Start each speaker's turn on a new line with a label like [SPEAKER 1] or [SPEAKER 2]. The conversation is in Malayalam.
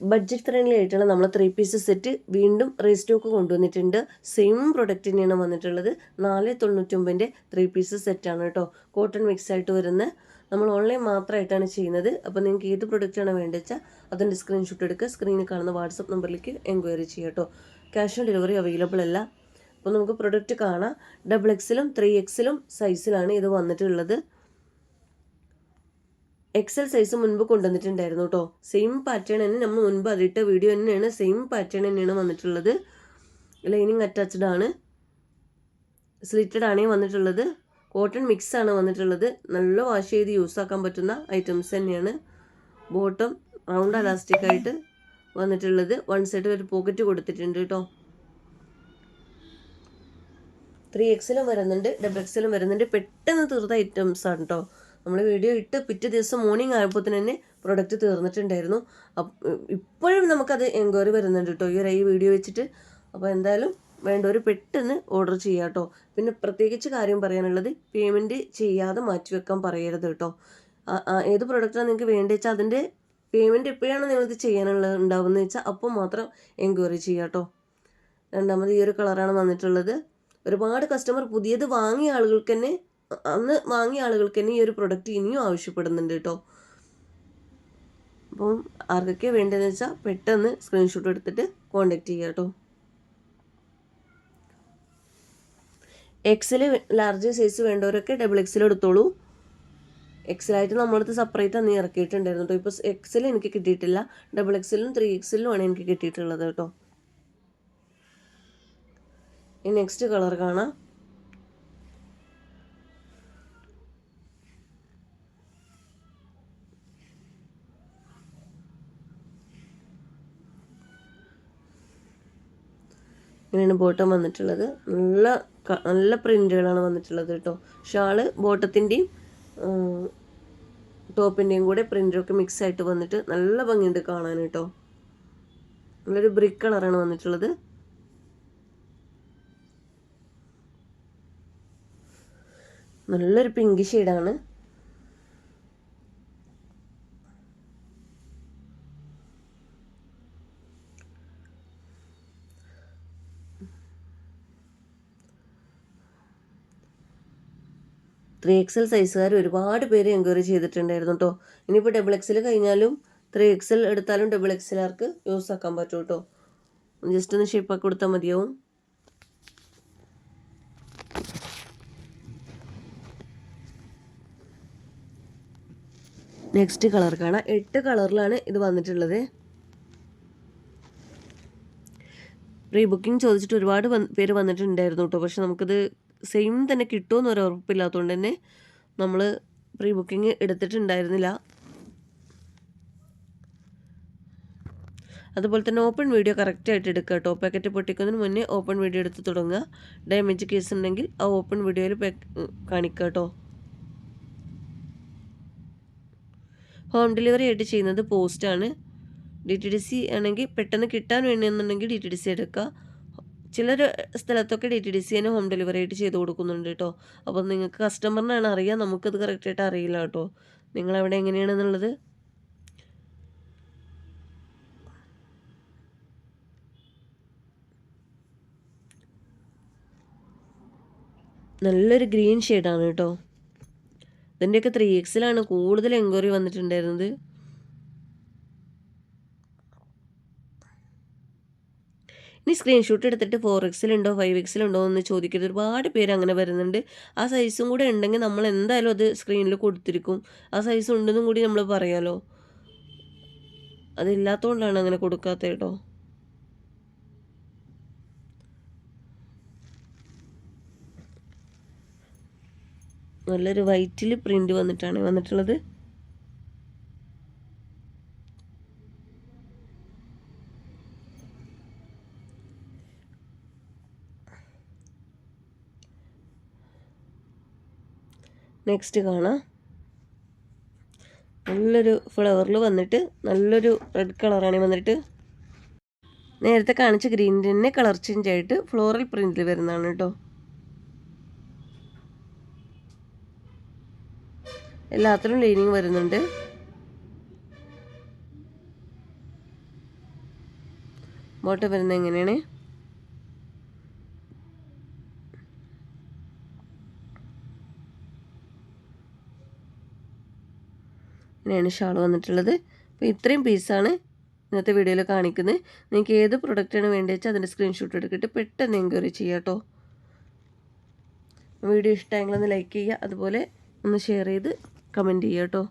[SPEAKER 1] ബഡ്ജറ്റ് ഫ്രണ്ട്ലി ആയിട്ടുള്ള നമ്മൾ ത്രീ പീസ് സെറ്റ് വീണ്ടും റീസ്റ്റോക്ക് കൊണ്ടുവന്നിട്ടുണ്ട്. സെയിം പ്രൊഡക്റ്റ് തന്നെയാണ് വന്നിട്ടുള്ളത്. നാല് തൊണ്ണൂറ്റൊമ്പതിന്റെ ത്രീ പീസ് സെറ്റാണ് കേട്ടോ. കോട്ടൺ മിക്സ് ആയിട്ട് വരുന്ന. നമ്മൾ ഓൺലൈൻ മാത്രമായിട്ടാണ് ചെയ്യുന്നത്. അപ്പോൾ നിങ്ങൾക്ക് ഏത് പ്രൊഡക്റ്റാണ് വേണ്ടത് വെച്ചാൽ അതിന്റെ സ്ക്രീൻഷോട്ട് എടുക്കുക. സ്ക്രീനിൽ കാണുന്ന വാട്സപ്പ് നമ്പറിലേക്ക് എൻക്വയറി ചെയ്യുക കേട്ടോ. ക്യാഷ് ഓൺ ഡെലിവറി അവൈലബിൾ അല്ല. അപ്പോൾ നമുക്ക് പ്രൊഡക്റ്റ് കാണാം. ഡബിൾ എക്സിലും ത്രീ എക്സിലും സൈസിലാണ് ഇത് വന്നിട്ടുള്ളത്. എക്സൽ സൈസ് മുൻപ് കൊണ്ടുവന്നിട്ടുണ്ടായിരുന്നു കേട്ടോ. സെയിം പാറ്റേൺ തന്നെ നമ്മൾ മുൻപ് അതിട്ട വീഡിയോ തന്നെയാണ്. സെയിം പാറ്റേൺ തന്നെയാണ് വന്നിട്ടുള്ളത്. ലൈനിങ് അറ്റാച്ച്ഡ് ആണ്. സ്ലിറ്റഡ് ആണേ വന്നിട്ടുള്ളത്. കോട്ടൺ മിക്സ് ആണ് വന്നിട്ടുള്ളത്. നല്ല വാഷ് ചെയ്ത് യൂസ് ആക്കാൻ പറ്റുന്ന ഐറ്റംസ് തന്നെയാണ്. ബോട്ടം റൗണ്ട് അലാസ്റ്റിക് ആയിട്ട് വന്നിട്ടുള്ളത്. വൺ സൈഡ് ഒരു പോക്കറ്റ് കൊടുത്തിട്ടുണ്ട് കേട്ടോ. ത്രീ എക്സിലും വരുന്നുണ്ട്. ഡബിൾ എക്സിലും വരുന്നുണ്ട്. പെട്ടെന്ന് തീർത്ത ഐറ്റംസ് ആണ് കേട്ടോ. നമ്മൾ വീഡിയോ ഇട്ട് പിറ്റേ ദിവസം മോർണിംഗ് ആയപ്പോൾ തന്നെ പ്രൊഡക്റ്റ് തീർന്നിട്ടുണ്ടായിരുന്നു. ഇപ്പോഴും നമുക്കത് എൻക്വയറി വരുന്നുണ്ട് കേട്ടോ ഈ ഒരു ഈ വീഡിയോ വെച്ചിട്ട്. അപ്പോൾ എന്തായാലും വേണ്ട ഒരു പെട്ടെന്ന് ഓർഡർ ചെയ്യാം കേട്ടോ പിന്നെ പ്രത്യേകിച്ച് കാര്യം പറയാനുള്ളത് പേയ്മെന്റ് ചെയ്യാതെ മാറ്റി വെക്കാൻ പറയരുത് കേട്ടോ ഏത് പ്രൊഡക്റ്റാണ് നിങ്ങൾക്ക് വേണ്ടത് വെച്ചാൽ അതിന്റെ പേയ്മെന്റ് എപ്പോഴാണ് നിങ്ങൾക്ക് ചെയ്യാനുള്ളത് ഉണ്ടാവുന്നത് വെച്ചാൽ അപ്പോൾ മാത്രം എൻക്വയറി ചെയ്യാം കേട്ടോ രണ്ടാമത് ഈ ഒരു കളറാണ് വന്നിട്ടുള്ളത്. ഒരുപാട് കസ്റ്റമർ പുതിയത് വാങ്ങിയ ആളുകൾക്ക് തന്നെ അന്ന് വാങ്ങിയ ആളുകൾക്ക് തന്നെ ഈ ഒരു പ്രൊഡക്റ്റ് ഇനിയും ആവശ്യപ്പെടുന്നുണ്ട് കേട്ടോ അപ്പം ആർക്കൊക്കെ വേണ്ടതെന്ന് വെച്ചാൽ പെട്ടെന്ന് സ്ക്രീൻഷോട്ട് എടുത്തിട്ട് കോണ്ടാക്ട് ചെയ്യുക കേട്ടോ എക്സൽ ലാർജ് സൈസ് വേണ്ടവരൊക്കെ ഡബിൾ എക്സൽ എടുത്തോളൂ. എക്സലായിട്ട് നമ്മളടുത്ത് സെപ്പറേറ്റ് അന്ന് ഇറക്കിയിട്ടുണ്ടായിരുന്നു കേട്ടോ ഇപ്പോൾ എക്സൽ എനിക്ക് കിട്ടിയിട്ടില്ല. ഡബിൾ എക്സലും ത്രീ എക്സലും ആണ് എനിക്ക് കിട്ടിയിട്ടുള്ളത് കേട്ടോ ഈ നെക്സ്റ്റ് കളർ കാണാം. ഇങ്ങനെയാണ് ബോട്ടം വന്നിട്ടുള്ളത്. നല്ല നല്ല പ്രിന്റുകളാണ് വന്നിട്ടുള്ളത് കേട്ടോ ഷാൾ ബോട്ടത്തിന്റെയും ടോപ്പിന്റെയും കൂടെ പ്രിന്റൊക്കെ മിക്സ് ആയിട്ട് വന്നിട്ട് നല്ല ഭംഗിയുണ്ട് കാണാൻ കേട്ടോ നല്ലൊരു ബ്രിക്ക് കളറാണ് വന്നിട്ടുള്ളത്. നല്ലൊരു പിങ്ക് ഷെയ്ഡാണ്. ത്രീ എക്സൽ സൈസുകാർ ഒരുപാട് പേര് എൻക്വയറി ചെയ്തിട്ടുണ്ടായിരുന്നു കേട്ടോ ഇനിയിപ്പോൾ ഡബിൾ എക്സൽ കഴിഞ്ഞാലും ത്രീ എക്സൽ എടുത്താലും ഡബിൾ എക്സലാർക്ക് യൂസ് ആക്കാൻ പറ്റും കേട്ടോ ജസ്റ്റ് ഒന്ന് ഷേപ്പാക്കി കൊടുത്താൽ മതിയാവും. നെക്സ്റ്റ് കളർ കാണാം. എട്ട് കളറിലാണ് ഇത് വന്നിട്ടുള്ളത്. പ്രീ ബുക്കിംഗ് ചോദിച്ചിട്ട് ഒരുപാട് പേര് വന്നിട്ടുണ്ടായിരുന്നു കേട്ടോ പക്ഷെ നമുക്കിത് സെയിം തന്നെ കിട്ടുമെന്ന് ഒരു ഉറപ്പില്ലാത്തതുകൊണ്ട് തന്നെ നമ്മൾ പ്രീ ബുക്കിംഗ് എടുത്തിട്ടുണ്ടായിരുന്നില്ല. അതുപോലെ തന്നെ ഓപ്പൺ വീഡിയോ കറക്റ്റായിട്ട് എടുക്കുക കേട്ടോ പാക്കറ്റ് പൊട്ടിക്കുന്നതിന് മുന്നേ ഓപ്പൺ വീഡിയോ എടുത്ത് തുടങ്ങുക. ഡാമേജ് കേസ് ഉണ്ടെങ്കിൽ ആ ഓപ്പൺ വീഡിയോയിൽ കാണിക്കുക കേട്ടോ ഹോം ഡെലിവറി ആയിട്ട് ചെയ്യുന്നത് പോസ്റ്റാണ് ഡി ടി ഡി സി ആണെങ്കിൽ പെട്ടെന്ന് കിട്ടാൻ വേണമെന്നുണ്ടെങ്കിൽ ഡി ടി ഡി സി എടുക്കുക. ചിലർ സ്ഥലത്തൊക്കെ ഡി ടി ഡി സി തന്നെ ഹോം ഡെലിവറി ആയിട്ട് ചെയ്ത് കൊടുക്കുന്നുണ്ട് കേട്ടോ. അപ്പം നിങ്ങൾക്ക് കസ്റ്റമറിനാണ് അറിയാം നമുക്കത് കറക്റ്റായിട്ട് അറിയില്ല കേട്ടോ. നിങ്ങളവിടെ എങ്ങനെയാണെന്നുള്ളത് നല്ലൊരു ഗ്രീൻ ഷെയ്ഡാണ് കേട്ടോ. ഇതിന്റെയൊക്കെ ത്രീ എക്സിലാണ് കൂടുതൽ എൻക്വയറി വന്നിട്ടുണ്ടായിരുന്നത്. ഇനി സ്ക്രീൻഷോട്ട് എടുത്തിട്ട് ഫോർ എക്സിലുണ്ടോ ഫൈവ് എക്സിലുണ്ടോ എന്ന് ചോദിക്കരുത്. ഒരുപാട് പേര് അങ്ങനെ വരുന്നുണ്ട്. ആ സൈസും കൂടെ ഉണ്ടെങ്കിൽ നമ്മൾ എന്തായാലും അത് സ്ക്രീനിൽ കൊടുത്തിരിക്കും. ആ സൈസ് ഉണ്ടെന്നും കൂടി നമ്മൾ പറയാലോ? അതില്ലാത്തതുകൊണ്ടാണ് അങ്ങനെ കൊടുക്കാത്ത കേട്ടോ. നല്ലൊരു വൈറ്റിൽ പ്രിന്റ് വന്നിട്ടാണ്. വന്നിട്ടുള്ളത് നെക്സ്റ്റ് കാണാം. നല്ലൊരു ഫ്ലവറിൽ വന്നിട്ട് നല്ലൊരു റെഡ് കളറാണ് വന്നിട്ട്. നേരത്തെ കാണിച്ച ഗ്രീൻ തന്നെ കളർ ചേഞ്ച് ആയിട്ട് ഫ്ലോറൽ പ്രിന്റിൽ വരുന്നതാണ് കേട്ടോ എല്ലാത്തിനും ലൈനിങ് വരുന്നുണ്ട്. ബോട്ടം വരുന്നത് എങ്ങനെയാണ്? ഇങ്ങനെയാണ് ഷാൾ വന്നിട്ടുള്ളത്. അപ്പോൾ ഇത്രയും പീസാണ് ഇന്നത്തെ വീഡിയോയിൽ കാണിക്കുന്നത്. നിങ്ങൾക്ക് ഏത് പ്രൊഡക്റ്റാണ് വേണ്ടത് വെച്ചാൽ അതിന്റെ സ്ക്രീൻഷോട്ട് എടുത്തിട്ട് പെട്ടെന്ന് എൻക്വയറി ചെയ്യാം കേട്ടോ. വീഡിയോ ഇഷ്ടമായെങ്കിൽ ഒന്ന് ലൈക്ക് ചെയ്യുക അതുപോലെ ഒന്ന് ഷെയർ ചെയ്ത് കമന്റ് ചെയ്യുക കേട്ടോ.